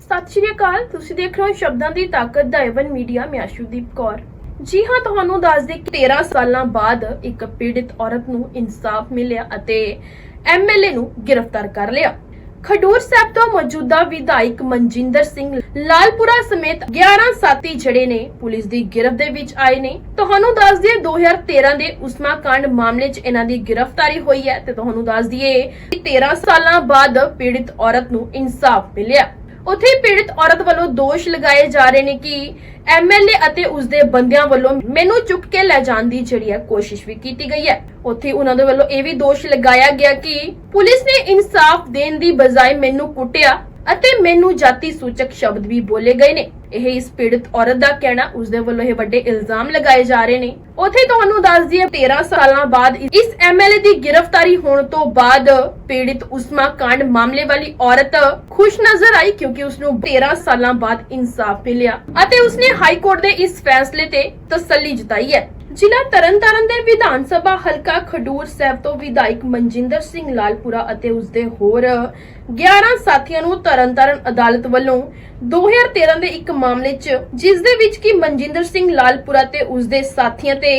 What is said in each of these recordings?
ਸਤਿ ਸ਼੍ਰੀ ਅਕਾਲ, ਤੁਸੀਂ ਦੇਖ ਰਹੇ ਹੋ ਸ਼ਬਦਾਂ ਦੀ ਤਾਕਤ ਦਾ ਏਵਨ ਮੀਡੀਆ, ਮੈਂ ਅਸ਼ੂਦੀਪ ਕੌਰ। ਜੀ ਹਾਂ, ਤੁਹਾਨੂੰ ਦੱਸ ਦੇ ਕਿ 13 ਸਾਲਾਂ ਬਾਅਦ ਇੱਕ ਪੀੜਿਤ ਔਰਤ ਨੂੰ ਇਨਸਾਫ ਮਿਲਿਆ ਅਤੇ ਐਮਐਲਏ ਨੂੰ ਗ੍ਰਿਫਤਾਰ ਕਰ ਲਿਆ। ਖਡੂਰ ਸਾਹਿਬ ਤੋਂ ਮੌਜੂਦਾ ਵਿਧਾਇਕ ਮਨਜਿੰਦਰ ਸਿੰਘ ਲਾਲਪੁਰਾ ਸਮੇਤ 11 ਸਾਥੀ ਜਿਹੜੇ ਨੇ, ਪੁਲਿਸ ਦੀ ਗਿਰਫਤ ਦੇ ਵਿੱਚ ਆਏ ਨੇ। ਤੁਹਾਨੂੰ ਦੱਸ ਦਈਏ 2013 ਦੇ ਉਸਮਾ ਕਾਂਡ ਮਾਮਲੇ 'ਚ ਇਹਨਾਂ ਦੀ ਗ੍ਰਿਫਤਾਰੀ ਹੋਈ ਹੈ ਤੇ ਤੁਹਾਨੂੰ ਦੱਸ ਦਈਏ 13 ਸਾਲਾਂ ਬਾਅਦ ਪੀੜਿਤ ਔਰਤ ਨੂੰ ਇਨਸਾਫ ਮਿਲਿਆ। ਉੱਥੇ ਪੀੜਤ ਔਰਤ ਵੱਲੋਂ ਦੋਸ਼ ਲਗਾਏ ਜਾ ਰਹੇ ਨੇ ਕਿ ਐਮਐਲਏ ਅਤੇ ਉਸਦੇ ਬੰਦਿਆਂ ਵੱਲੋਂ ਮੈਨੂੰ ਚੁੱਕ ਕੇ ਲੈ ਜਾਣ ਦੀ ਜਿਹੜੀ ਹੈ ਕੋਸ਼ਿਸ਼ ਵੀ ਕੀਤੀ ਗਈ ਹੈ। ਉੱਥੇ ਉਹਨਾਂ ਦੇ ਵੱਲੋਂ ਇਹ ਵੀ ਦੋਸ਼ ਲਗਾਇਆ ਗਿਆ ਕਿ ਪੁਲਿਸ ਨੇ ਇਨਸਾਫ ਦੇਣ ਦੀ ਬਜਾਏ ਮੈਨੂੰ ਕੁੱਟਿਆ। ਅਤੇ ਮੈਨੂੰ ਜਾਤੀ ਸੂਚਕ ਸ਼ਬਦ ਵੀ ਬੋਲੇ ਗਏ ਨੇ। ਇਹ ਇਸ ਪੀੜਤ ਔਰਤ ਦਾ ਕਹਿਣਾ ਉਸਦੇ ਵੱਲੋਂ ਇਹ ਵੱਡੇ ਇਲਜ਼ਾਮ ਲਗਾਏ ਜਾ ਰਹੇ ਨੇ। ਉੱਥੇ ਤੁਹਾਨੂੰ ਦੱਸ ਦਈਏ 13 ਸਾਲਾਂ ਬਾਅਦ ਇਸ ਐਮਐਲਏ ਦੀ ਗ੍ਰਿਫਤਾਰੀ ਹੋਣ ਤੋਂ ਬਾਅਦ ਪੀੜਿਤ ਉਸਮਾ ਕਾਂਡ ਮਾਮਲੇ ਵਾਲੀ ਔਰਤ ਖੁਸ਼ ਨਜ਼ਰ ਆਈ ਕਿਉਂਕਿ ਉਸ ਨੂੰ 13 ਸਾਲਾਂ ਬਾਅਦ ਇਨਸਾਫ ਮਿਲਿਆ ਅਤੇ ਉਸਨੇ ਹਾਈ ਕੋਰਟ ਦੇ ਇਸ ਫੈਸਲੇ ਤੇ ਤਸੱਲੀ ਜਤਾਈ ਹੈ। ਜ਼ਿਲ੍ਹਾ ਤਰਨਤਾਰਨ ਦੇ ਵਿਧਾਨ ਸਭਾ ਹਲਕਾ ਖਡੂਰ ਸਾਹਿਬ ਤੋਂ ਵਿਧਾਇਕ ਮਨਜਿੰਦਰ ਸਿੰਘ ਲਾਲਪੁਰਾ ਅਤੇ ਉਸਦੇ ਹੋਰ 11 ਸਾਥੀਆਂ ਨੂੰ ਤਰਨਤਾਰਨ ਅਦਾਲਤ ਵੱਲੋਂ 2013 ਦੇ ਇੱਕ ਮਾਮਲੇ 'ਚ, ਜਿਸ ਦੇ ਵਿੱਚ ਕਿ ਮਨਜਿੰਦਰ ਸਿੰਘ ਲਾਲਪੁਰਾ ਤੇ ਉਸਦੇ ਸਾਥੀਆਂ ਤੇ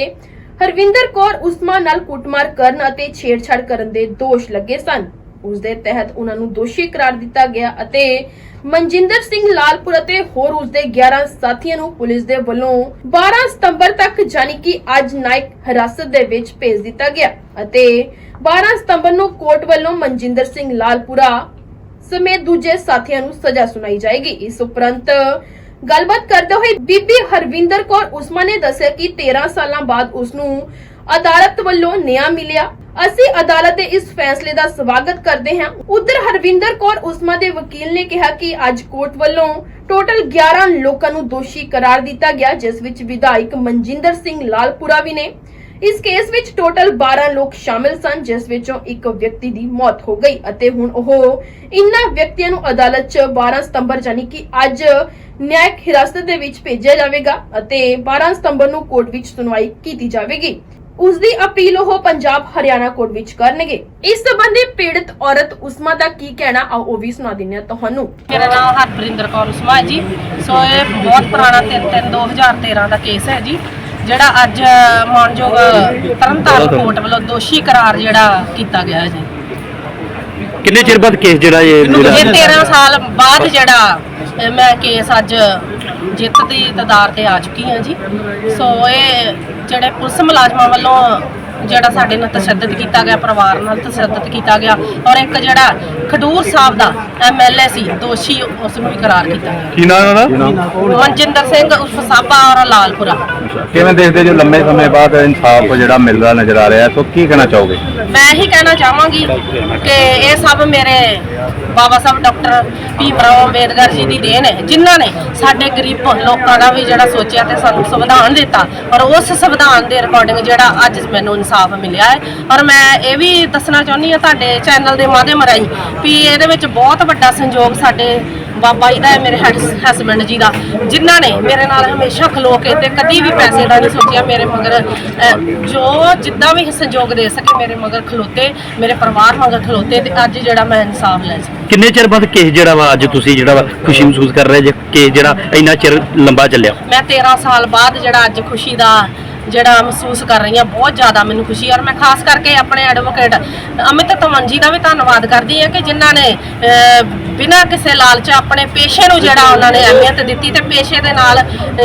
ਹਰਵਿੰਦਰ ਕੌਰ ਉਸਮਾ ਨਾਲ ਕੁੱਟਮਾਰ ਕਰਨ ਅਤੇ ਛੇੜਛਾੜ ਕਰਨ ਦੇ ਦੋਸ਼ ਲੱਗੇ ਸਨ। ਉਸ ਦੇ ਤਹਿਤ ਉਹਨਾਂ ਨੂੰ ਦੋਸ਼ੀ ਕਰਾਰ ਦਿੱਤਾ ਗਿਆ ਅਤੇ ਮਨਜਿੰਦਰ ਸਿੰਘ ਲਾਲਪੁਰ ਅਤੇ ਹੋਰ ਉਸ ਦੇ 11 ਸਾਥੀਆਂ ਨੂੰ ਪੁਲਿਸ ਦੇ ਵੱਲੋਂ 12 ਸਤੰਬਰ ਤੱਕ ਯਾਨੀ ਕਿ ਅੱਜ ਨਾਇਕ ਹਿਰਾਸਤ ਦੇ ਵਿੱਚ ਭੇਜ ਦਿੱਤਾ ਗਿਆ ਅਤੇ 12 ਸਤੰਬਰ ਨੂੰ ਕੋਰਟ ਵੱਲੋਂ ਮਨਜਿੰਦਰ ਸਿੰਘ ਲਾਲਪੁਰਾ ਸਮੇਤ ਦੂਜੇ ਸਾਥੀਆਂ ਨੂੰ ਸਜ਼ਾ ਸੁਣਾਈ ਜਾਏਗੀ। ਇਸ ਉਪਰੰਤ ਗੱਲਬਾਤ ਕਰਦੇ ਹੋਏ ਬੀਬੀ ਹਰਵਿੰਦਰ ਕੌਰ ਉਸਮਾ ਨੇ ਦੱਸਿਆ ਕਿ 13 ਸਾਲਾਂ ਬਾਅਦ ਉਸ ਨੂੰ ਅਦਾਲਤ ਵੱਲੋਂ ਨਿਆਂ ਮਿਲਿਆ। ਅਸੀਂ ਅਦਾਲਤ ਦੇ ਇਸ ਫੈਸਲੇ ਦਾ ਸਵਾਗਤ ਕਰਦੇ ਹਾਂ। ਉਧਰ ਹਰਵਿੰਦਰ ਕੌਰ ਉਸਮਾ ਦੇ ਵਕੀਲ ਨੇ ਕਿਹਾ ਕਿ ਅੱਜ ਕੋਰਟ ਵੱਲੋਂ ਟੋਟਲ 11 ਲੋਕਾਂ ਨੂੰ ਦੋਸ਼ੀ ਕਰਾਰ ਦਿੱਤਾ ਗਿਆ, ਜਿਸ ਵਿੱਚ ਵਿਧਾਇਕ ਮਨਜਿੰਦਰ ਸਿੰਘ ਲਾਲਪੁਰਾ ਵੀ ਨੇ। ਇਸ ਕੇਸ ਵਿੱਚ ਟੋਟਲ 12 ਲੋਕ ਸ਼ਾਮਿਲ ਸਨ, ਜਿਸ ਵਿੱਚੋਂ ਇੱਕ ਵਿਅਕਤੀ ਦੀ ਮੌਤ ਹੋ ਗਈ ਅਤੇ ਹੁਣ ਉਹ ਇਨ੍ਹਾਂ ਵਿਅਕਤੀਆਂ ਨੂੰ ਅਦਾਲਤ 'ਚ 12 ਸਤੰਬਰ ਯਾਨੀ ਕਿ ਅੱਜ ਨਿਆਇਕ ਹਿਰਾਸਤ ਦੇ ਵਿੱਚ ਭੇਜਿਆ ਜਾਵੇਗਾ ਅਤੇ 12 ਸਤੰਬਰ ਨੂੰ ਕੋਰਟ ਵਿੱਚ ਸੁਣਵਾਈ ਕੀਤੀ ਜਾਵੇਗੀ। ਉਸ ਦੀ ਅਪੀਲ ਉਹ ਪੰਜਾਬ ਹਰਿਆਣਾ ਕੋਰਟ ਵਿੱਚ ਕਰਨਗੇ। ਇਸ ਸੰਬੰਧੀ ਪੀੜਤ ਔਰਤ ਉਸਮਾ ਦਾ ਕੀ ਕਹਿਣਾ ਆਓ ਉਹ ਵੀ ਸੁਣਾ ਦਿੰਦੇ ਹਾਂ ਤੁਹਾਨੂੰ। ਮੇਰਾ ਨਾਮ ਹਰਪ੍ਰਿੰਦਰ ਕੌਰ ਉਸਮਾ ਹੈ ਜੀ। ਸੋ ਇਹ ਬਹੁਤ ਪੁਰਾਣਾ 3 2013 ਦਾ ਕੇਸ ਹੈ ਜੀ ਜਿਹੜਾ ਅੱਜ ਮਾਨਯੋਗ ਤਰਨਤਾਰਨ ਕੋਰਟ ਵੱਲੋਂ ਦੋਸ਼ੀ ਕਰਾਰ ਜਿਹੜਾ ਕੀਤਾ ਗਿਆ ਹੈ ਜੀ। ਕਿੰਨੇ ਚਿਰ ਬਾਅਦ ਕੇਸ ਜਿਹੜਾ ਇਹ ਇਹ 13 ਸਾਲ ਬਾਅਦ ਜਿਹੜਾ ਮੈਂ ਕੇਸ ਅੱਜ ਜਿੱਤ ਦੀ ਤਦਾਰ ਤੇ ਆ ਚੁੱਕੀ ਹਾਂ ਜੀ। ਸੋ ਇਹ ਜਿਹੜੇ ਪੁਲਿਸ ਮੁਲਾਜ਼ਮਾਂ ਵੱਲੋਂ ਜਿਹੜਾ ਸਾਡੇ ਨਾਲ ਤਸ਼ੱਦਦ ਕੀਤਾ ਗਿਆ, ਪਰਿਵਾਰ ਨਾਲ ਤਸ਼ੱਦਦ ਕੀਤਾ ਗਿਆ ਔਰ ਇੱਕ ਜਿਹੜਾ ਖਡੂਰ ਸਾਹਿਬ ਦਾ ਐਮਐਲਏ ਸੀ ਦੋਸ਼ੀ ਉਸ ਨੂੰ ਵੀ ਕਰਾਰ ਕੀਤਾ ਗਿਆ। ਕੀ ਨਾਮ ਉਹਦਾ? ਮਨਜਿੰਦਰ ਸਿੰਘ ਉਰਫ ਸਾਬਾ ਔਰ ਲਾਲਪੁਰਾ। ਕਿਵੇਂ ਦੇਖਦੇ ਜੋ ਲੰਮੇ ਸਮੇਂ ਬਾਅਦ ਇਨਸਾਫ ਜਿਹੜਾ ਮਿਲਦਾ ਨਜ਼ਰ ਆ ਰਿਹਾ ਹੈ ਤਾਂ ਕੀ ਕਹਿਣਾ ਚਾਹੋਗੇ? ਮੈਂ ਇਹੀ ਕਹਿਣਾ ਚਾਹਾਂਗੀ ਕਿ ਇਹ ਸਭ ਮੇਰੇ ਬਾਬਾ ਸਾਹਿਬ ਡਾਕਟਰ ਭੀਮ ਰਾਓ ਅੰਬੇਦਕਰ ਜੀ ਦੀ ਦੇਣ ਹੈ ਜਿਨ੍ਹਾਂ ਨੇ ਸਾਡੇ ਗਰੀਬ ਲੋਕਾਂ ਦਾ ਵੀ ਜਿਹੜਾ ਸੋਚਿਆ ਤੇ ਸਾਨੂੰ ਸੰਵਿਧਾਨ ਦਿੱਤਾ ਔਰ ਉਸ ਸੰਵਿਧਾਨ ਦੇ ਰਿਕਾਰਡਿੰਗ ਜਿਹੜਾ ਅੱਜ ਮੈਨੂੰ ਇਨਸਾਫ ਮਿਲਿਆ ਹੈ। ਔਰ ਮੈਂ ਇਹ ਵੀ ਦੱਸਣਾ ਚਾਹੁੰਦੀ ਹਾਂ ਤੁਹਾਡੇ ਚੈਨਲ ਦੇ ਮਾਧਿਅਮ ਰਾਹੀਂ ਵੀ ਇਹਦੇ ਵਿੱਚ ਬਹੁਤ ਵੱਡਾ ਸੰਯੋਗ ਸਾਡੇ ਬਾਬਾ ਜੀ ਦਾ ਹੈ ਮੇਰੇ ਹਸਬੰਡ ਜੀ ਦਾ ਜਿਨ੍ਹਾਂ ਨੇ ਮੇਰੇ ਨਾਲ ਹਮੇਸ਼ਾ ਖਲੋ ਕੇ ਤੇ ਕਦੀ ਵੀ ਪੈਸੇ ਦਾ ਨਹੀਂ ਸੋਚਿਆ ਮੇਰੇ ਮਗਰ ਅਹ, ਜੋ ਜਿੱਦਾਂ ਵੀ ਸੰਯੋਗ ਦੇ ਸਕੇ ਮੇਰੇ ਮਗਰ ਖਲੋਤੇ ਮੇਰੇ ਪਰਿਵਾਰ ਮਗਰ ਖਲੋਤੇ ਤੇ ਅੱਜ ਜਿਹੜਾ ਮੈਂ ਇਨਸਾਫ ਲੈ ਸਕੀ। ਕਿੰਨੇ ਚਿਰ ਬਾਅਦ ਕੇਸ ਜਿਹੜਾ ਵਾ ਅੱਜ ਤੁਸੀਂ ਜਿਹੜਾ ਵਾ ਖੁਸ਼ੀ ਮਹਿਸੂਸ ਕਰ ਰਹੇ ਜੇ? ਕੇਸ ਜਿਹੜਾ ਇੰਨਾ ਚਿਰ ਲੰਬਾ ਚੱਲਿਆ? ਮੈਂ 13 ਸਾਲ ਬਾਅਦ ਜਿਹੜਾ ਅੱਜ ਖੁਸ਼ੀ ਦਾ ਜਿਹੜਾ ਮਹਿਸੂਸ ਕਰ ਰਹੀ ਹਾਂ ਬਹੁਤ ਜ਼ਿਆਦਾ ਮੈਨੂੰ ਖੁਸ਼ੀ ਔਰ ਮੈਂ ਖਾਸ ਕਰਕੇ ਆਪਣੇ ਐਡਵੋਕੇਟ ਅਮਿਤ ਤਮਨ ਜੀ ਦਾ ਵੀ ਧੰਨਵਾਦ ਕਰਦੀ ਹਾਂ ਕਿ ਜਿਨ੍ਹਾਂ ਨੇ ਬਿਨਾਂ ਕਿਸੇ ਲਾਲਚ ਆਪਣੇ ਪੇਸ਼ੇ ਨੂੰ ਜਿਹੜਾ ਉਹਨਾਂ ਨੇ ਅਹਿਮੀਅਤ ਦਿੱਤੀ ਤੇ ਪੇਸ਼ੇ ਦੇ ਨਾਲ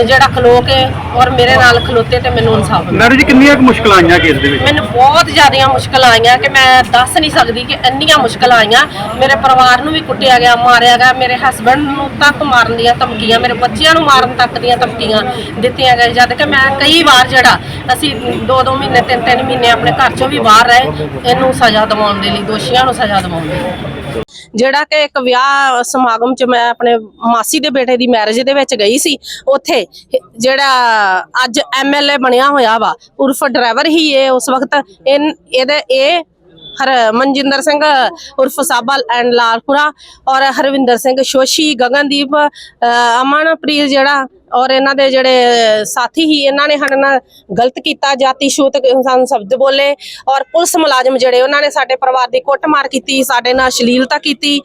ਜਿਹੜਾ ਖਲੋ ਕੇ ਔਰ ਮੇਰੇ ਨਾਲ ਖਲੋਤੇ ਤੇ ਮੈਨੂੰ ਇਨਸਾਫ ਮਿਲਿਆ। ਨਾਰੂ ਜੀ ਕਿੰਨੀਆਂ ਕੁ ਮੁਸ਼ਕਲਾਂ ਆਈਆਂ ਕੇਸ ਦੇ ਵਿੱਚ? ਮੈਨੂੰ ਬਹੁਤ ਜ਼ਿਆਦੀਆਂ ਮੁਸ਼ਕਲਾਂ ਆਈਆਂ ਕਿ ਮੈਂ ਦੱਸ ਨਹੀਂ ਸਕਦੀ ਕਿ ਇੰਨੀਆਂ ਮੁਸ਼ਕਲਾਂ ਆਈਆਂ। ਮੇਰੇ ਪਰਿਵਾਰ ਨੂੰ ਵੀ ਕੁੱਟਿਆ ਗਿਆ ਮਾਰਿਆ ਗਿਆ ਮੇਰੇ ਹਸਬੰਡ ਨੂੰ ਤੱਕ ਮਾਰਨ ਦੀਆਂ ਧਮਕੀਆਂ ਮੇਰੇ ਬੱਚਿਆਂ ਨੂੰ ਮਾਰਨ ਤੱਕ ਦੀਆਂ ਧਮਕੀਆਂ ਦਿੱਤੀਆਂ ਗਈਆਂ ਜਦ ਕਿ ਮੈਂ ਕਈ ਵਾਰ ਜਿਹੜਾ ਅਸੀਂ ਦੋ ਦੋ ਮਹੀਨੇ ਤਿੰਨ ਤਿੰਨ ਮਹੀਨੇ ਆਪਣੇ ਘਰ ਚੋਂ ਵੀ ਬਾਹਰ ਰਹੇ ਇਹਨੂੰ ਸਜ਼ਾ ਦਿਵਾਉਣ ਦੇ ਲਈ ਦੋਸ਼ੀਆਂ ਨੂੰ ਸਜ਼ਾ ਦਿਵਾਉਣ ਦੇ ਲਈ। ਜਿਹੜਾ ਕਿ ਇੱਕ ਵਿਆਹ ਸਮਾਗਮ ਚ ਮੈਂ ਆਪਣੇ ਮਾਸੀ ਦੇ ਬੇਟੇ ਦੀ ਮੈਰਿਜ ਦੇ ਵਿੱਚ ਗਈ ਸੀ, ਉੱਥੇ ਜਿਹੜਾ ਅੱਜ ਐਮਐਲਏ ਬਣਿਆ ਹੋਇਆ ਵਾ, ਉਰਫ ਡਰਾਈਵਰ ਹੀ ਇਹ ਉਸ ਵਕਤ ਇਨ- ਇਹਦੇ, ਇਹ ਹਰ ਮਨਜਿੰਦਰ ਸਿੰਘ ਉਰਫ ਸਾਬਾ ਐਂਡ ਲਾਲਪੁਰਾ ਔਰ ਹਰਵਿੰਦਰ ਸਿੰਘ ਸ਼ੋਸ਼ੀ ਗਗਨਦੀਪ ਅਮਨਪ੍ਰੀਤ ਜਿਹੜਾ ਔਰ ਇਹਨਾਂ ਦੇ ਜਿਹੜੇ ਸਾਥੀ ਹੀ ਇਹਨਾਂ ਨੇ ਸਾਡੇ ਨਾਲ ਗਲਤ ਕੀਤਾ ਜਾਤੀ ਛੂਤ ਸਾਨੂੰ ਸ਼ਬਦ ਬੋਲੇ ਔਰ ਪੁਲਿਸ ਮੁਲਾਜ਼ਮ ਜਿਹੜੇ ਉਹਨਾਂ ਨੇ ਸਾਡੇ ਪਰਿਵਾਰ ਦੀ ਕੁੱਟਮਾਰ ਕੀਤੀ ਸਾਡੇ ਨਾਲ ਅਸ਼ਲੀਲਤਾ ਕੀਤੀ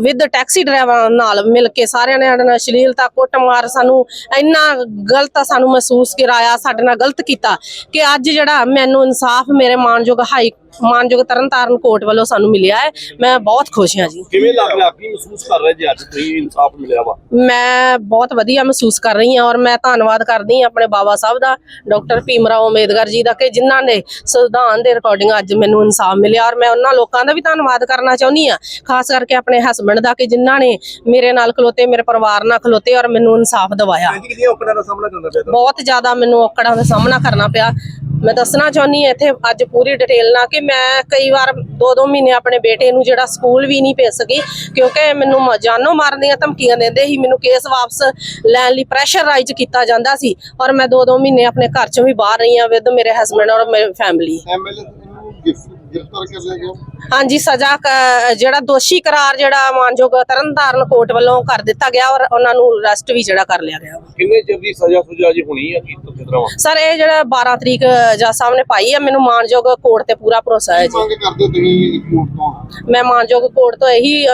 ਵਿਦ ਟੈਕਸੀ ਡਰਾਈਵਰ ਨਾਲ ਮਿਲ ਕੇ ਸਾਰਿਆਂ ਨੇ ਸਾਡੇ ਨਾਲ ਅਸ਼ਲੀਲਤਾ ਕੁੱਟਮਾਰ ਸਾਨੂੰ ਇੰਨਾ ਗਲਤ ਸਾਨੂੰ ਮਹਿਸੂਸ ਕਰਾਇਆ ਸਾਡੇ ਨਾਲ ਗਲਤ ਕੀਤਾ ਕਿ ਅੱਜ ਜਿਹੜਾ ਮੈਨੂੰ ਇਨਸਾਫ ਮੇਰੇ ਮਾਨਯੋਗ ਹਾਈ ਮਾਨਯੋਗ ਤਰਨਤਾਰਨ ਕੋਰਟ ਵੱਲੋਂ ਸਾਨੂੰ ਮਿਲਿਆ ਹੈ। ਮੈਂ ਬਹੁਤ ਖੁਸ਼ ਹਾਂ ਜੀ। ਕਿਵੇਂ ਲੱਗ ਰਿਹਾ? ਕੀ ਮਹਿਸੂਸ ਕਰ ਰਹੇ ਜੀ ਅੱਜ? ਤੁਸੀਂ ਇਨਸਾਫ ਮਿਲਿਆ ਵਾ? ਮੈਂ ਬਹੁਤ ਵਧੀਆ ਮਹਿਸੂਸ ਕਰ ਰਹੀ ਹਾਂ ਔਰ ਮੈਂ ਧੰਨਵਾਦ ਕਰਦੀ ਹਾਂ ਆਪਣੇ ਬਾਬਾ ਸਾਹਿਬ ਦਾ ਡਾਕਟਰ ਭੀਮਰਾਓ ਅੰਬੇਦਕਰ ਜੀ ਦਾ ਕਿ ਜਿਨ੍ਹਾਂ ਨੇ ਸੰਵਿਧਾਨ ਦੇ ਰਿਕਾਰਡਿੰਗ ਅੱਜ ਮੈਨੂੰ ਇਨਸਾਫ ਮਿਲਿਆ ਔਰ ਮੈਂ ਉਹਨਾਂ ਲੋਕਾਂ ਦਾ ਵੀ ਧੰਨਵਾਦ ਕਰਨਾ ਚਾਹੁੰਦੀ ਹਾਂ ਖਾਸ ਕਰਕੇ ਆਪਣੇ ਹਸਬੰਡ ਦਾ ਕਿ ਜਿਨ੍ਹਾਂ ਨੇ ਮੇਰੇ ਨਾਲ ਖਲੋਤੇ ਮੇਰੇ ਪਰਿਵਾਰ ਨਾਲ ਖਲੋਤੇ ਔਰ ਮੈਨੂੰ ਇਨਸਾਫ ਦਿਵਾਇਆ। ਬਹੁਤ ਜ਼ਿਆਦਾ ਮੈਨੂੰ ਔਕੜਾਂ ਦਾ ਸਾਹਮਣਾ ਕਰਨਾ ਪਿਆ। ਮੈਂ ਦੱਸਣਾ ਚਾਹੁੰਦੀ ਹਾਂ ਇੱਥੇ ਅੱਜ ਪੂਰੀ ਡਿਟੇਲ ਨਾਲ ਕਿ ਮੈਂ ਕਈ ਵਾਰ ਦੋ ਦੋ ਮਹੀਨੇ ਆਪਣੇ ਬੇਟੇ ਨੂੰ ਜਿਹੜਾ ਸਕੂਲ ਵੀ ਨਹੀਂ ਭੇਜ ਸਕੀ ਕਿਉਂਕਿ ਮੈਨੂੰ ਜਾਨੋਂ ਮਾਰਨ ਦੀਆਂ ਧਮਕੀਆਂ ਦਿੰਦੇ ਸੀ ਮੈਨੂੰ ਕੇਸ ਵਾਪਸ ਲੈਣ ਲਈ ਪ੍ਰੈਸ਼ਰਾਈਜ਼ ਕੀਤਾ ਜਾਂਦਾ ਸੀ ਔਰ ਮੈਂ ਦੋ ਦੋ ਮਹੀਨੇ ਆਪਣੇ ਘਰ ਚੋਂ ਵੀ ਬਾਹਰ ਰਹੀ ਹਾਂ ਵਿਦ ਮੇਰੇ ਹਸਬੰਡ ਔਰ ਮੇਰੀ ਫੈਮਿਲੀ ਐਮਐਲਏ ਨੂੰ ਗ੍ਰਿਫਤਾਰ ਕਰ ਲਿਆ ਗਿਆ। ਹਾਂਜੀ ਸਜ਼ਾ ਜਿਹੜਾ ਦੋਸ਼ੀ ਕਰਾਰ ਜਿਹੜਾ ਮਾਨਯੋਗ ਤਰਨਤਾਰਨ ਕੋਰਟ ਵੱਲੋਂ ਕਰ ਦਿੱਤਾ ਗਿਆ ਔਰ ਉਹਨਾਂ ਨੂੰ ਅਰੈਸਟ ਵੀ ਜਿਹੜਾ ਕਰ ਲਿਆ ਗਿਆ। ਕਿੰਨੇ ਚਿਰ ਦੀ ਸਜ਼ਾ ਸੁਜਾ ਜੀ ਹੋਣੀ ਆ? ਕੀ ਤਰ੍ਹਾਂ? ਸਰ ਇਹ ਜਿਹੜਾ 12 ਤਰੀਕ ਜੱਜ ਸਾਹਿਬ ਨੇ ਪਾਈ ਹੈ ਮੈਨੂੰ ਮਾਨਯੋਗ ਕੋਰਟ ਤੇ ਪੂਰਾ ਭਰੋਸਾ ਹੈ ਜੀ। ਮੰਗ ਕਰਦੇ ਤੁਸੀਂ ਕੋਰਟ ਤੋਂ? ਮੈਂ ਮਾਨਯੋਗ ਕੋਰਟ ਤੋਂ ਇਹੀ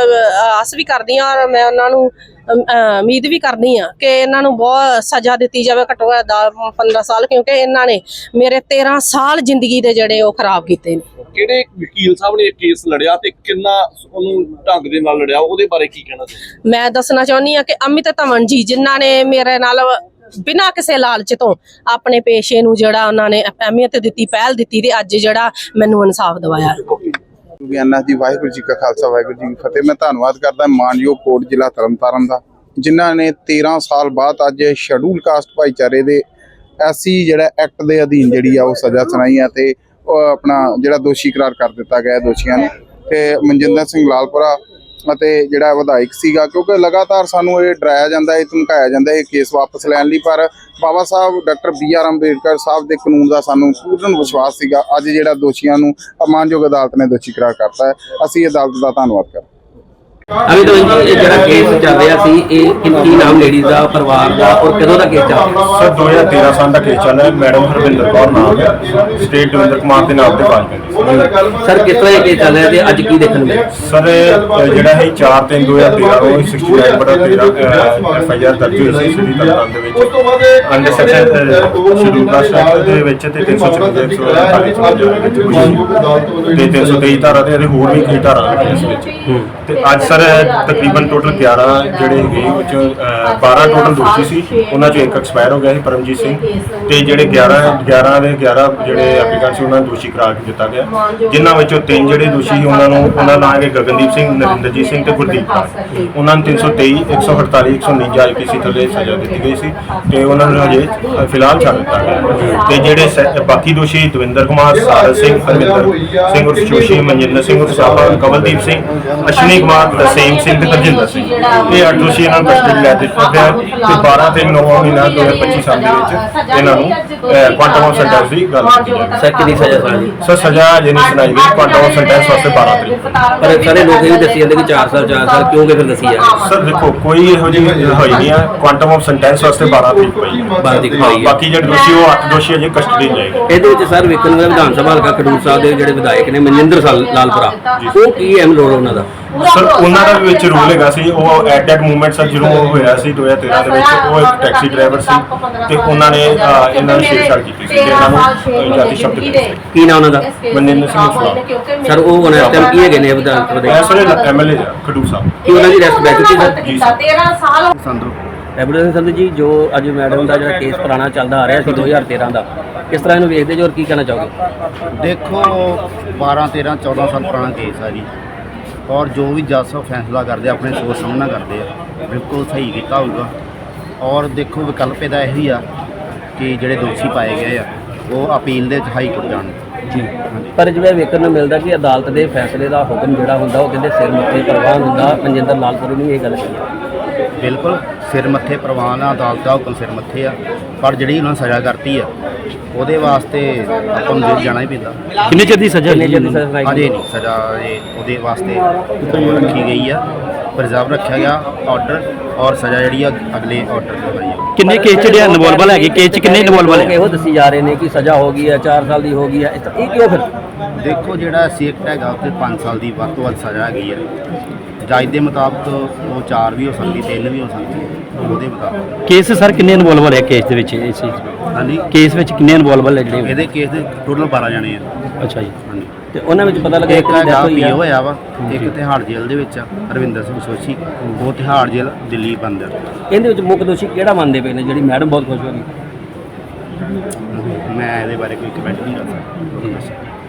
ਆਸ ਵੀ ਕਰਦੀ ਹਾਂ ਔਰ ਮੈਂ ਉਹਨਾਂ ਨੂੰ ਉਮੀਦ ਵੀ ਕਰਦੀ ਹਾਂ ਕਿ ਇਹਨਾਂ ਨੂੰ ਬਹੁਤ ਸਜ਼ਾ ਦਿੱਤੀ ਜਾਵੇ ਘੱਟੋ ਘੱਟ 15 ਸਾਲ ਕਿਉਂਕਿ ਇਹਨਾਂ ਨੇ ਮੇਰੇ 13 ਸਾਲ ਜ਼ਿੰਦਗੀ ਦੇ ਜਿਹੜੇ ਉਹ ਖਰਾਬ ਕੀਤੇ ਨੇ। ਕਿਹੜੇ ਵਕੀਲ ਸਾਹਿਬ ਨੇ ਕੇਸ ਲੜਿਆ ਤੇ ਕਿੰਨਾ ਉਹਨੂੰ ਢੰਗ ਦੇ ਨਾਲ ਲੜਿਆ? ਉਹਦੇ ਬਾਰੇ ਕੀ ਕਹਿਣਾ ਚਾਹੁੰਦੇ ਮੈਂ ਦੱਸਣਾ ਚਾਹੁੰਦੀ ਹਾਂ ਕਿ ਅਮਿਤ ਧਵਨ ਜੀ ਜਿਨ੍ਹਾਂ ਨੇ ਮੇਰੇ ਨਾਲ ਬਿਨਾਂ ਕਿਸੇ ਲਾਲਚ ਤੋਂ ਆਪਣੇ ਪੇਸ਼ੇ ਨੂੰ ਜਿਹੜਾ ਉਹਨਾਂ ਨੇ ਅਹਿਮੀਅਤ ਦਿੱਤੀ ਪਹਿਲ ਦਿੱਤੀ ਤੇ ਅੱਜ ਜਿਹੜਾ ਮੈਨੂੰ ਇਨਸਾਫ ਦਿਵਾਇਆ। ਗਿਆਨਾ ਜੀ ਵਾਹਿਗੁਰੂ ਜੀ ਕਾ ਖਾਲਸਾ ਵਾਹਿਗੁਰੂ ਜੀ ਕੀ ਫਤਿਹ। ਮੈਂ ਧੰਨਵਾਦ ਕਰਦਾ ਮਾਨਯੋਗ ਕੋਰਟ ਜ਼ਿਲ੍ਹਾ ਤਰਨਤਾਰਨ ਦਾ ਜਿਨ੍ਹਾਂ ਨੇ 13 ਸਾਲ ਬਾਅਦ ਅੱਜ ਸ਼ੈਡਿਊਲ ਕਾਸਟ ਭਾਈਚਾਰੇ ਦੇ ਐਸੀ ਜਿਹੜਾ ਐਕਟ ਦੇ ਅਧੀਨ ਜਿਹੜੀ ਆ ਉਹ ਸਜ਼ਾ ਸੁਣਾਈ ਆ ਤੇ ਆਪਣਾ ਜਿਹੜਾ ਦੋਸ਼ੀ ਕਰਾਰ ਕਰ ਦਿੱਤਾ ਗਿਆ ਦੋਸ਼ੀਆਂ ਨੂੰ, ਤੇ ਮਨਜਿੰਦਰ ਸਿੰਘ ਲਾਲਪੁਰਾ ਅਤੇ ਜਿਹੜਾ ਵਿਧਾਇਕ ਸੀਗਾ, ਕਿਉਂਕਿ ਲਗਾਤਾਰ ਸਾਨੂੰ ਇਹ ਡਰਾਇਆ ਜਾਂਦਾ ਹੈ ਧਮਕਾਇਆ ਜਾਂਦਾ ਹੈ ਇਹ ਕੇਸ ਵਾਪਸ ਲੈਣ ਲਈ, ਪਰ Baba Saheb, doctor B R Ambedkar Sahib ਦੇ ਕਾਨੂੰਨ ਦਾ ਸਾਨੂੰ ਪੂਰਨ ਵਿਸ਼ਵਾਸ ਸੀਗਾ, ਅੱਜ ਜਿਹੜਾ ਦੋਸ਼ੀਆਂ ਨੂੰ ਮਾਨਯੋਗ ਅਦਾਲਤ ਨੇ ਦੋਸ਼ੀ ਕਰਾਰ ਕਰਤਾ ਹੈ, ਅਸੀਂ ਅਦਾਲਤ ਦਾ ਧੰਨਵਾਦ ਕਰਦੇ ਅਭੀ ਤਾਂ ਇਹ ਜਿਹੜਾ ਕੇਸ ਚੱਲ ਰਿਹਾ ਸੀ ਇਹ ਕੀ ਕੀ ਨਾਮ ਲੇਡੀ ਦਾ ਪਰਿਵਾਰ ਦਾ ਔਰ ਕਦੋਂ ਦਾ ਕੇਸ ਚੱਲ ਰਿਹਾ? ਸਰ 2013 ਸਾਲ ਦਾ ਕੇਸ ਚੱਲ ਰਿਹਾ। ਮੈਡਮ ਹਰਵਿੰਦਰ ਕੌਰ ਨਾਮ ਹੈ। ਸਟੇਟ ਦਵਿੰਦਰ ਕੁਮਾਰ ਦੇ ਨਾਮ ਤੇ ਫਾਈਲ ਕਰੀ ਸਰ ਕਿਸ ਤਰ੍ਹਾਂ ਇਹ ਕੇਸ ਚੱਲ ਰਿਹਾ ਤੇ ਅੱਜ ਕੀ ਦੇਖਣ ਨੂੰ ਮਿਲਿਆ? ਸਰ ਇਹ ਜਿਹੜਾ ਹੈ 4 3 2013 ਨੂੰ 69 ਬਟਾ 13 ਐਫ ਆਈ ਆਰ ਦਰਜ ਹੋਈ ਸੀ ਸਿਟੀ ਤਰਨਤਾਰਨ ਦੇ ਵਿੱਚ। Under section schedule caste act ਦੇ ਵਿੱਚ ਤੇ 354 148 ਦੇ ਵਿੱਚ। ਤੇ 323 ਧਾਰਾ ਤੇ ਹੋਰ ਵੀ ਕਈ ਧਾਰਾ ਇਸ ਵਿੱਚ। ਤੇ ਅੱਜ ਸਰ ਤਕਰੀਬਨ ਟੋਟਲ 11 ਜਿਹੜੇ ਗਏ ਵਿੱਚ 12 ਟੋਟਲ ਦੋਸ਼ੀ ਸੀ। ਉਹਨਾਂ ਚੋਂ ਇੱਕ ਐਕਸਪਾਇਰ ਹੋ ਗਿਆ ਸੀ ਪਰਮਜੀਤ ਸਿੰਘ। ਤੇ ਜਿਹੜੇ 11 11 ਦੇ 11 ਜਿਹੜੇ ਐਪਲੀਕੈਂਟ ਸੀ ਉਹਨਾਂ ਨੂੰ ਦੋਸ਼ੀ ਕਰਾਰ ਦਿੱਤਾ ਗਿਆ। ਜਿਨ੍ਹਾਂ ਵਿੱਚੋਂ ਤਿੰਨ ਜਿਹੜੇ ਦੋਸ਼ੀ ਸੀ ਉਹਨਾਂ ਨੂੰ ਉਹਨਾਂ ਨਾਂ ਹੈਗੇ ਗਗਨਦੀਪ ਸਿੰਘ ਨਰਿੰਦਰਜੀਤ ਸਿੰਘ ਤੇ ਗੁਰਦੀਪ ਕੌਰ। ਉਹਨਾਂ ਨੂੰ 323 148 149 ਆਈਪੀਸੀ ਥੱਲੇ ਸਜ਼ਾ ਦਿੱਤੀ ਗਈ ਸੀ। ਤੇ ਉਹਨਾਂ ਨੂੰ ਹਜੇ ਅ, ਫਿਲਹਾਲ ਛੱਡ ਦਿੱਤਾ ਗਿਆ। ਤੇ ਜਿਹੜੇ ਸ- ਬਾਕੀ ਦੋਸ਼ੀ ਦਵਿੰਦਰ ਕੁਮਾਰ ਸਾਰਸ ਸਿੰਘ ਹਰਮਿੰਦਰ ਸਿੰਘ ਉਰਫ ਜੋਸ਼ੀ ਮਨਜਿੰਦਰ ਸਿੰਘ ਉਰਫ ਸਾਬਾ ਕਵਲਦੀਪ ਸਿੰਘ ਅਸ਼ਵਨੀ ਕੁਮਾਰ ਤਸੀਮ ਸਿੰਘ ਤੇ ਤਰਜਿੰਦਰ ਸਿੰਘ। ਇਹ ਅੱਠ ਦੋਸ਼ੀ ਇਹਨਾਂ ਨੂੰ ਕਸਟਡੀ ਲੈ ਦਿੱਤਾ ਗਿਆ ਤੇ 12 ਤੇ 9 ਮਹੀਨਾ 2025 ਸਾਲ ਦੇ ਵਿੱਚ ਇਹਨਾਂ ਨੂੰ ਕੁਆਂਟਮ ਆਫ ਸੈਂਟੈਂਸ ਦੀ ਗੱਲ ਕੀਤੀ ਜਾਵੇ ਸਰ ਕਿੰਨੀ ਸਜ਼ਾ ਸੁਣਾਈ ਸਰ ਸਜ਼ਾ ਜੇ ਨਹੀਂ ਸੁਣਾਈ ਗਈ। ਕੁਆਂਟਮ ਆਫ ਸੈਂਟੈਂਸ ਵਾਸਤੇ 12 ਤਰੀਕ। ਪਰ ਸਾਰੇ ਲੋਕ ਇਹ ਵੀ ਦੱਸੀ ਜਾਂਦੇ ਕਿ 4 ਸਾਲ 4 ਸਾਲ ਕਿਉਂ ਕਿ ਫਿਰ ਦੱਸੀ ਜਾ ਰਹੀ ਸਰ ਦੇਖੋ ਕੋਈ ਇਹੋ ਜਿਹੀ ਹੋਈ ਨਹੀਂ ਆ। ਕੁਆਂਟਮ ਆਫ ਸੈਂਟੈਂਸ ਵਾਸਤੇ 12 ਤਰੀਕ ਪਈ ਹੈ। 12 ਤਰੀਕ ਹਾਂ, ਪਈ ਹੈ। ਬਾਕੀ ਜਿਹੜੇ ਦੋਸ਼ੀ ਉਹ 8 ਦੋਸ਼ੀ ਅਜੇ ਕਸਟਡੀ ਜਾਏਗੇ ਇਹਦੇ ਵਿੱਚ ਸਰ ਵੇਖਣ ਨੂੰ ਵਿਧਾਨ ਸਭਾ ਹਲਕਾ ਖਡੂਰ ਸਾਹਿਬ ਦੇ ਜਿਹੜੇ ਵਿਧਾਇਕ ਨੇ ਮਨਜਿੰਦਰ ਲਾਲਪੁਰਾ ਉਹ ਕੀ ਅਹਿਮ ਰੋਲ ਉਹਨਾਂ ਦਾ? ਸਰ ਉਹਨਾਂ ਦਾ ਵੀ ਵਿੱਚ ਰੂਲ ਹੈਗਾ ਸੀ ਉਹ ਐਟ ਦੈਟ ਮੂਵਮੈਂਟ ਸਰ ਜਦੋਂ ਉਹ ਹੋਇਆ ਸੀ 2013 ਦੇ ਵਿੱਚ ਉਹ ਇੱਕ ਟੈਕਸੀ ਡਰਾਈਵਰ ਸੀ ਤੇ ਉਹਨਾਂ ਨੇ ਅਹ, ਇਹਨਾਂ ਨੂੰ ਛੇੜਛਾੜ ਕੀਤੀ ਸੀ ਤੇ ਇਹਨਾਂ ਨੂੰ ਜਾਤੀ ਸ਼ਬਦ ਦਿੱਤੇ ਸੀ। ਕੀ ਨਾਮ ਉਹਨਾਂ ਦਾ? ਮਨਜਿੰਦਰ ਸਿੰਘ ਉਸਲਾ ਸਰ ਉਹ ਹੁਣ ਇਸ ਟਾਈਮ ਕੀ ਹੈਗੇ ਨੇ ਵਿਧਾਨ ਸਭਾ ਦੇ? ਮੈਂ ਸਰ ਐਮਐਲਏ ਖਡੂਰ ਸਾਹਿਬ। ਕੀ ਉਹਨਾਂ ਦੀ ਅਰੈਸਟ ਬੈ ਚੁੱਕੀ ਸਰ? ਜੀ ਸਰ। 13 ਸਾਲ ਐਬੂਲੈਂਸ ਸੰਧੂ ਜੀ ਜੋ ਅੱਜ ਮੈਡਮ ਦਾ ਜਿਹੜਾ ਕੇਸ ਪੁਰਾਣਾ ਚੱਲਦਾ ਆ ਰਿਹਾ ਸੀ 2013 ਦਾ ਕਿਸ ਤਰ੍ਹਾਂ ਇਹਨੂੰ ਵੇਖਦੇ ਜੋ ਔਰ ਕੀ ਕਹਿਣਾ ਚਾਹੋਗੇ? ਦੇਖੋ 12 13 14 ਸਾਲ ਪੁਰਾਣਾ ਕੇਸ ਆ ਜੀ। ਔਰ ਜੋ ਵੀ ਜੱਜ ਸਾਹਿਬ ਫੈਸਲਾ ਕਰਦੇ ਆ, ਆਪਣੇ ਸੋਚ ਨਾਲ ਕਰਦੇ ਆ ਬਿਲਕੁਲ ਸਹੀ ਕੀਤਾ ਹੋਊਗਾ। ਔਰ ਦੇਖੋ ਵਿਕਲਪ ਇਹਦਾ ਇਹੀ ਆ ਕਿ ਜਿਹੜੇ ਦੋਸ਼ੀ ਪਾਏ ਗਏ ਆ ਉਹ ਅਪੀਲ ਦੇ ਹਾਈ ਕੋਰਟ ਜਾਣ। ਜੀ। ਪਰ ਜਿਵੇਂ ਵੇਖਣ ਨੂੰ ਮਿਲਦਾ ਕਿ ਅਦਾਲਤ ਦੇ ਫੈਸਲੇ ਦਾ ਹੁਕਮ ਜਿਹੜਾ ਹੁੰਦਾ ਉਹ ਕਹਿੰਦੇ ਸਿਰ ਮੱਥੇ ਪ੍ਰਵਾਨ ਹੁੰਦਾ। ਮਨਜਿੰਦਰ ਲਾਲਪੁਰੀ ਨੇ ਇਹ ਗੱਲ ਕਹੀ। ਬਿਲਕੁਲ ਸਿਰ ਮੱਥੇ ਪ੍ਰਵਾਨ ਆ ਅਦਾਲਤ ਦਾ ਹੁਕਮ ਸਿਰ ਮੱਥੇ ਆ ਪਰ ਜਿਹੜੀ ਉਹਨਾਂ ਨੇ ਸਜ਼ਾ ਕਰਤੀ ਆ ਉਹਦੇ ਵਾਸਤੇ ਆਪਾਂ ਨੂੰ ਜੇਲ੍ਹ ਜਾਣਾ ਹੀ ਪੈਂਦਾ। ਕਿੰਨੇ ਚਿਰ ਦੀ ਸਜ਼ਾ ਕਿੰਨੇ ਚਿਰ ਦੀ ਸਜ਼ਾ? ਸੁਣਾਈ ਅਜੇ ਨਹੀਂ ਸਜ਼ਾ ਇਹ ਉਹਦੇ ਵਾਸਤੇ ਰੱਖੀ ਗਈ ਆ। ਪ੍ਰਿਜ਼ਰਵ ਰੱਖਿਆ ਗਿਆ ਆਰਡਰ ਔਰ ਸਜ਼ਾ ਜਿਹੜੀ ਆ ਅਗਲੇ ਆਰਡਰ ਤੇ ਹੋਈ ਆ ਕਿੰਨੇ ਕੇਸ ਜਿਹੜੇ ਇਨਵੋਲਵਲ ਹੈਗੇ ਕੇਸ ਚ ਕਿੰਨੇ ਇਨਵੋਲਵਲ ਹੈ ਇਹੋ ਦੱਸੀ ਜਾ ਰਹੇ ਨੇ ਕਿ ਸਜ਼ਾ ਹੋ ਗਈ ਹੈ 4 ਸਾਲ ਦੀ ਹੋ ਗਈ ਹੈ ਇਹ ਕਿਉਂ ਫਿਰ? ਦੇਖੋ ਜਿਹੜਾ ਸੀ ਐਕਟ ਹੈਗਾ ਉੱਤੇ 5 ਸਾਲ ਦੀ ਵੱਧ ਤੋਂ ਵੱਧ ਸਜ਼ਾ ਹੈਗੀ ਆ। ਜੱਜ ਦੇ ਮੁਤਾਬਕ ਉਹ ਚਾਰ ਵੀ ਹੋ ਸਕਦੀ ਤਿੰਨ ਵੀ ਹੋ ਸਕਦੀ। ਉਹਦੇ ਮੁਤਾਬਕ। ਕੇਸ ਸਰ ਕਿੰਨੇ ਇਨਵੋਲਵਰ ਹੈ ਕੇਸ ਦੇ ਵਿੱਚ ਇਸ ਚੀਜ਼ ਹਾਂਜੀ। ਕੇਸ ਵਿੱਚ ਕਿੰਨੇ ਇਨਵੋਲਵਰ ਹੈ ਜਿਹੜੇ? ਇਹਦੇ ਕੇਸ ਦੇ ਟੋਟਲ 12 ਜਣੇ ਆ। ਅੱਛਾ ਜੀ। ਹਾਂਜੀ। ਤੇ ਉਹਨਾਂ ਵਿੱਚ ਪਤਾ ਲੱਗਾ ਇੱਕ ਇੱਕ ਦੀ ਹੈਗਾ death ਹੋਈ ਪੀਓ ਆ ਹੋਇਆ ਵਾ। ਇੱਕ ਤਿਹਾੜ ਜੇਲ੍ਹ ਦੇ ਵਿੱਚ ਆ ਰਵਿੰਦਰ ਸਿੰਘ ਸੋਸ਼ੀ ਉਹ ਤਿਹਾੜ ਜੇਲ੍ਹ ਦਿੱਲੀ ਬੰਦ ਆ। ਇਹਦੇ ਵਿੱਚ ਮੁੱਖ ਦੋਸ਼ੀ ਕਿਹੜਾ ਮੰਨਦੇ ਪਏ ਨੇ? ਜਿਹੜੀ ਮੈਡਮ ਬਹੁਤ ਖੁਸ਼ ਹੋ ਗਈ। ਮੈਂ ਇਹਦੇ ਬਾਰੇ ਕੋਈ ਕਮੈਂਟ ਨਹੀਂ ਕਰ ਸਕਦਾ।